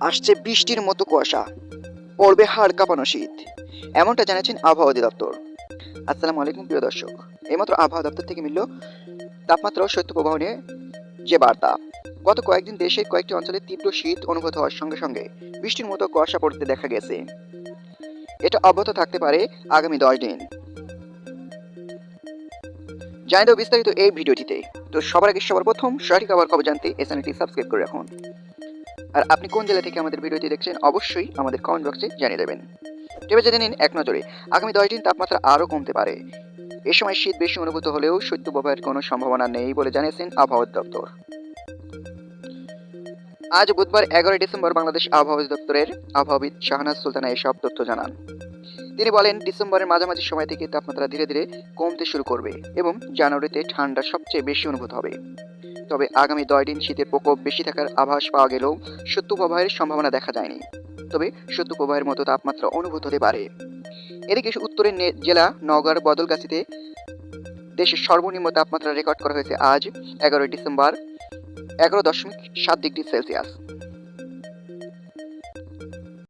আসছে বৃষ্টির মতো কুয়াশা। পড়বে হাড় কাঁপানো শীত। এমনটা জানাচ্ছেন আবহাওয়া অধিদপ্তর। আসসালামু আলাইকুম, প্রিয় দর্শক। এইমাত্র আবহাওয়া দপ্তর থেকে মিলল তাপমাত্রা ও শৈত্যপ্রবাহ নিয়ে যে বার্তা। গত কয়েকদিন দেশের কয়েকটি অঞ্চলে তীব্র শীত অনুভূত হওয়ার সঙ্গে সঙ্গে বৃষ্টির মতো কুয়াশা পড়তে দেখা গেছে। এটা অব্যাহত থাকতে পারে আগামী দশ দিন। জানিয়ে দেবো বিস্তারিত এই ভিডিওটিতে। তো সবার আগে সবার প্রথম সঠিক আবার খবর জানতে চ্যানেলটি সাবস্ক্রাইব করে রাখুন। আর আপনি কোন জেলা থেকে আমাদের ভিডিওটি দেখছেন, অবশ্যই আমাদের কমেন্ট বক্সে জানিয়ে দেবেন। তবে জেনে নিন এক নজরে, আগামী দশ দিন তাপমাত্রা আরও কমতে পারে। এ সময় শীত বেশি অনুভূত হলেও শৈত্যপ্রবাহের কোনো সম্ভাবনা নেই বলে জানিয়েছেন আবহাওয়া দপ্তর। আজ বুধবার এগারোই ডিসেম্বর বাংলাদেশ আবহাওয়া দপ্তরের আবহাওয়াবিদ শাহনাজ সুলতানা এসব তথ্য জানান। তিনি বলেন, ডিসেম্বরের মাঝামাঝি সময় থেকে তাপমাত্রা ধীরে ধীরে কমতে শুরু করবে এবং জানুয়ারিতে ঠান্ডা সবচেয়ে বেশি অনুভূত হবে। তবে আগামী দশ দিন শীতের প্রকোপ বেশি থাকার আভাস পাওয়া গেলেও শৈত্যপ্রবাহের সম্ভাবনা দেখা যায়নি। তবে শৈত্যপ্রবাহের মতো তাপমাত্রা অনুভূত হতে পারে। এদিকে উত্তরের জেলা নগর বদলগাছিতে দেশের সর্বনিম্ন তাপমাত্রা রেকর্ড করা হয়েছে আজ এগারোই ডিসেম্বর, এগারো দশমিক সাত ডিগ্রি সেলসিয়াস।